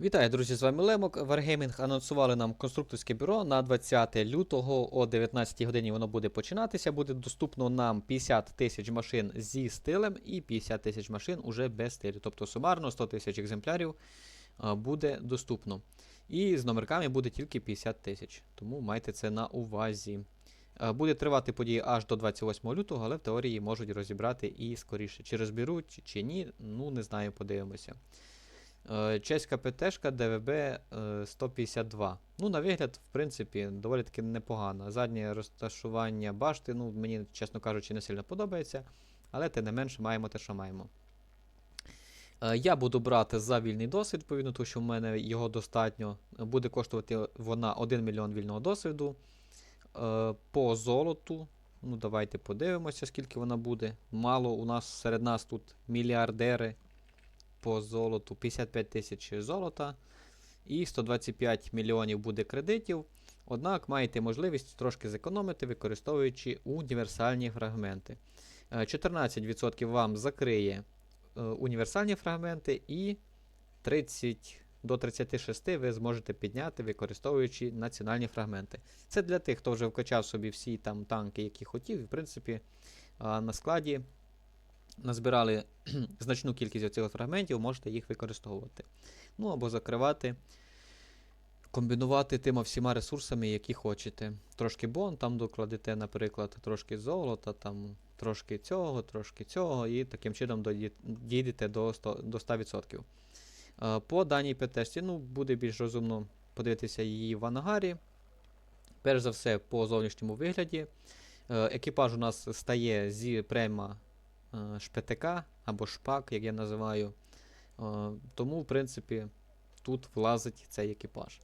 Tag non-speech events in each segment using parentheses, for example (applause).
Вітаю, друзі! З вами Лемок. Wargaming анонсували нам конструкторське бюро на 20 лютого о 19 годині воно буде починатися. Буде доступно нам 50 тисяч машин зі стилем і 50 тисяч машин уже без стилю. Тобто сумарно 100 тисяч екземплярів буде доступно. І з номерками буде тільки 50 тисяч. Тому майте це на увазі. Буде тривати події аж до 28 лютого, але в теорії можуть розібрати і скоріше. Чи розберуть, чи ні, ну не знаю, подивимося. Е, Чеська ПТшка ДВБ е, 152. Ну, на вигляд, в принципі, доволі таки непогано. Заднє розташування башти, ну, мені, чесно кажучи, не сильно подобається, але тим не менше маємо те, що маємо. Е, Я буду брати за вільний досвід, відповідно, тому що в мене його достатньо. Буде коштувати вона 1 мільйон вільного досвіду. Е, По золоту. Ну, давайте подивимося, скільки вона буде. Мало у нас серед нас тут мільярдери по золоту 55 тисяч золота і 125 мільйонів буде кредитів. Однак маєте можливість трошки зекономити, використовуючи універсальні фрагменти. Е, 14% вам закриє е, універсальні фрагменти, і 30 до 36 ви зможете підняти, використовуючи національні фрагменти. Це для тих, хто вже вкачав собі всі там танки, які хотів. І, в принципі, на складі назбирали (clears throat) значну кількість цих фрагментів, можете їх використовувати. Ну або закривати, комбінувати тими всіма ресурсами, які хочете. Трошки бон там докладете, наприклад, трошки золота, там, трошки цього, трошки цього, і таким чином дійдете до 100%. До 100%. Е, По даній ПТшці, ну, буде більш розумно подивитися її в ангарі. Перш за все, по зовнішньому вигляді. Е, Екіпаж у нас стає зі према е, шпетика або шпак, як я називаю. Е, Тому, в принципі, тут влазить цей екіпаж.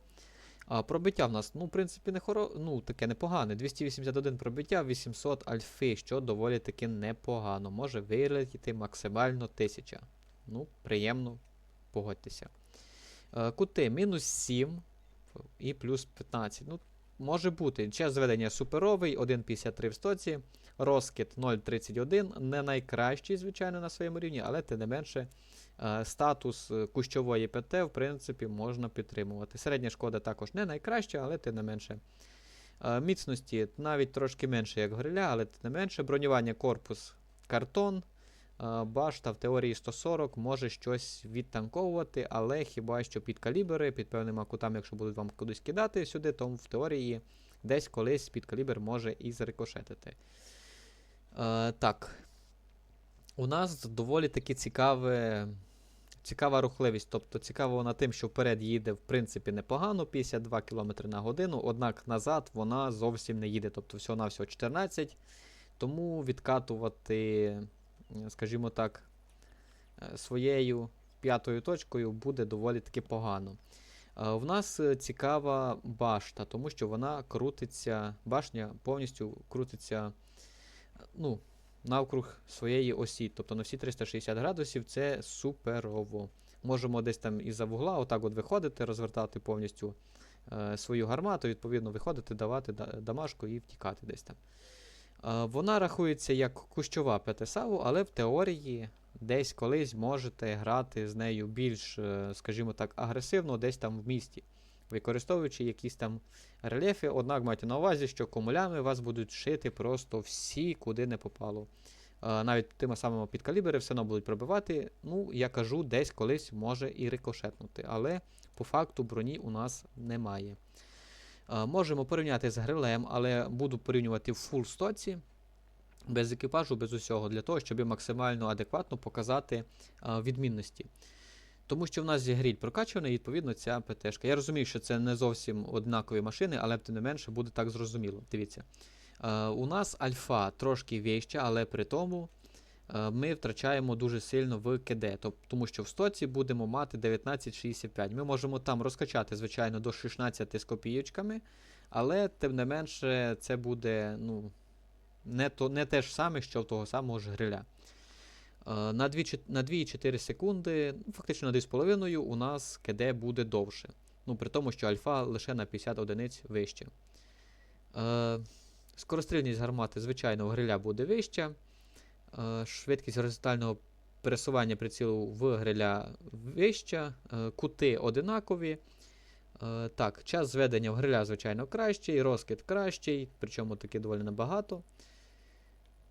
А пробиття в нас, ну, в принципі, не хоро... ну, таке непогане. 281 пробиття, 800 альфи, що доволі таки непогано. Може вилетіти максимально 1000. Ну, приємно, погодьтеся. Е, Кути мінус 7 і плюс 15. Ну, може бути. Час зведення суперовий, 1,53 в стоці. Розкид 0,31. Не найкращий, звичайно, на своєму рівні, але тим не менше е, статус е, кущової ПТ, в принципі, можна підтримувати. Середня шкода також не найкраща, але тим не менше. Е, Міцності навіть трошки менше, як гриля, але тим не менше. Бронювання корпус картон. Е, Башта в теорії 140 може щось відтанковувати, але хіба що під калібри, під певними кутами, якщо будуть вам кудись кидати сюди, то в теорії десь колись під калібр може і зарикошетити. Е, так. У нас доволі таки цікаве, цікава рухливість. Тобто цікава вона тим, що вперед їде, в принципі, непогано, 52 км на годину, однак назад вона зовсім не їде. Тобто всього-навсього 14. Тому відкатувати, скажімо так, е, своєю п'ятою точкою буде доволі таки погано. Е, В нас е, цікава башта, тому що вона крутиться, башня повністю крутиться ну, навкруг своєї осі. Тобто на всі 360 градусів це суперово. Можемо десь там із-за вугла отак от виходити, розвертати повністю е, свою гармату, відповідно, виходити, давати да- дамажку і втікати десь там. Вона рахується як кущова ПТСАВу, але в теорії десь колись можете грати з нею більш, е, скажімо так, агресивно, десь там в місті, використовуючи якісь там рельєфи. Однак майте на увазі, що комулями вас будуть шити просто всі, куди не попало. Навіть тими самими підкалібри все одно будуть пробивати. Ну, я кажу, десь колись може і рикошетнути, але по факту броні у нас немає. Е, Можемо порівняти з грилем, але буду порівнювати в фул стоці, без екіпажу, без усього, для того, щоб максимально адекватно показати е, відмінності. Тому що в нас є гріль прокачаний, і відповідно ця ПТшка. Я розумію, що це не зовсім однакові машини, але тим не менше буде так зрозуміло. Дивіться. Е, у нас альфа трошки вища, але при тому ми втрачаємо дуже сильно в КД. Тому що в стоці будемо мати 1965. Ми можемо там розкачати, звичайно, до 16 з копійочками, але тим не менше це буде ну, не, то, не те ж саме, що в того самого ж гриля. Е, На 2 чот- 2,4 секунди, ну, фактично на 2,5 у нас КД буде довше. Ну, при тому, що альфа лише на 50 одиниць вище. Е, скорострільність гармати, звичайно, у гриля буде вища. Е, швидкість горизонтального пересування прицілу в гриля вища, е, кути одинакові. Е, Так, час зведення в гриля, звичайно, кращий, розкид кращий, причому таки доволі набагато.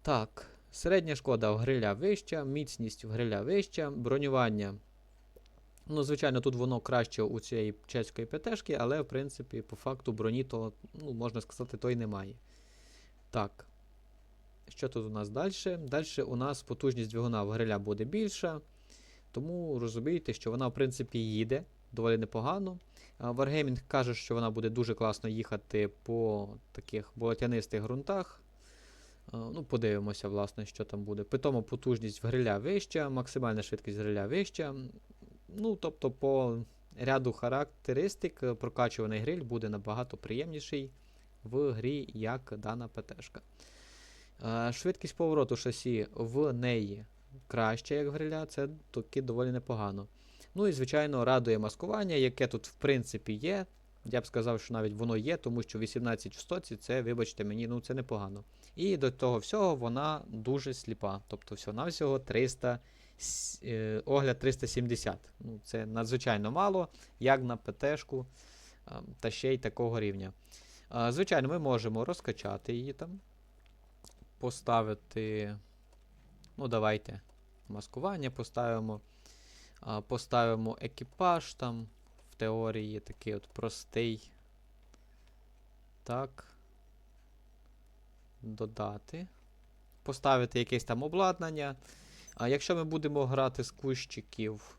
Так, середня шкода в гриля вища, міцність в гриля вища, бронювання. Ну, звичайно, тут воно краще у цієї чеської ПТшки, але, в принципі, по факту броні, то, ну, можна сказати, то й немає. Так. Що тут у нас далі? Далі у нас потужність двигуна в гриля буде більша. Тому розумієте, що вона, в принципі, їде доволі непогано. Wargaming каже, що вона буде дуже класно їхати по таких болотянистих ґрунтах. Ну, подивимося, власне, що там буде. Питомо потужність в гриля вища, максимальна швидкість гриля вища. Ну, тобто, по ряду характеристик е, прокачуваний гриль буде набагато приємніший в грі, як дана ПТшка. Е, Швидкість повороту шасі в неї краща, як в гриля, це таки доволі непогано. Ну і, звичайно, радує маскування, яке тут, в принципі, є. Я б сказав, що навіть воно є, тому що 18 в 100 це, вибачте мені, ну це непогано. І до того всього вона дуже сліпа. Тобто, всього-навсього 300, е, огляд 370. Ну, це надзвичайно мало, як на ПТшку, а, та ще й такого рівня. А, Звичайно, ми можемо розкачати її там, поставити. Ну, давайте маскування поставимо. А, Поставимо екіпаж там. В теорії такий от простий. Так. Додати. Поставити якесь там обладнання. А якщо ми будемо грати з кущиків,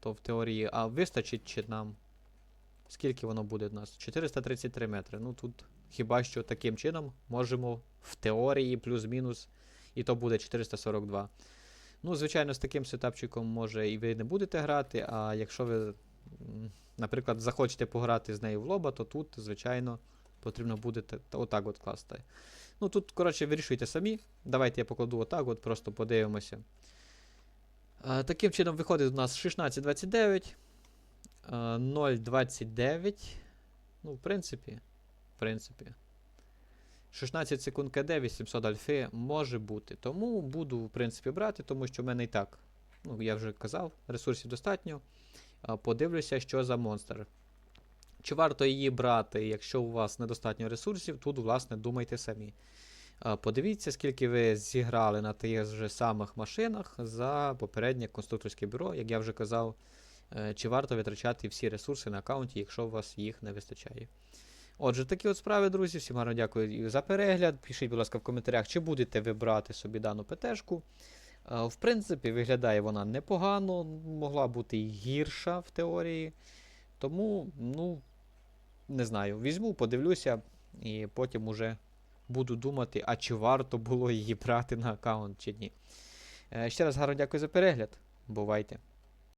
то в теорії. А вистачить чи нам? Скільки воно буде в нас? 433 метри. Ну тут хіба що таким чином можемо в теорії плюс-мінус. І то буде 442. Ну, звичайно, з таким сетапчиком може і ви не будете грати, а якщо ви, наприклад, захочете пограти з нею в лоба, то тут, звичайно, потрібно буде отак от класти. Ну, тут, коротше, вирішуйте самі. Давайте я покладу отак, от просто подивимося. А, таким чином виходить у нас 16.29, 0.29. Ну, в принципі, в принципі. 16 секунд КД, 800 альфи може бути. Тому буду, в принципі, брати, тому що в мене і так, ну, я вже казав, ресурсів достатньо. Подивлюся, що за монстр. Чи варто її брати, якщо у вас недостатньо ресурсів, тут, власне, думайте самі. Подивіться, скільки ви зіграли на тих же самих машинах за попереднє конструкторське бюро, як я вже казав, е, чи варто витрачати всі ресурси на аккаунті, якщо у вас їх не вистачає. Отже, такі от справи, друзі. Всім гарно дякую за перегляд. Пишіть, будь ласка, в коментарях, чи будете ви брати собі дану ПТшку. Е, В принципі, виглядає вона непогано, могла бути і гірша в теорії. Тому, ну, не знаю, візьму, подивлюся, і потім уже буду думати, а чи варто було її брати на аккаунт, чи ні. Е, Ще раз гарно дякую за перегляд. Бувайте!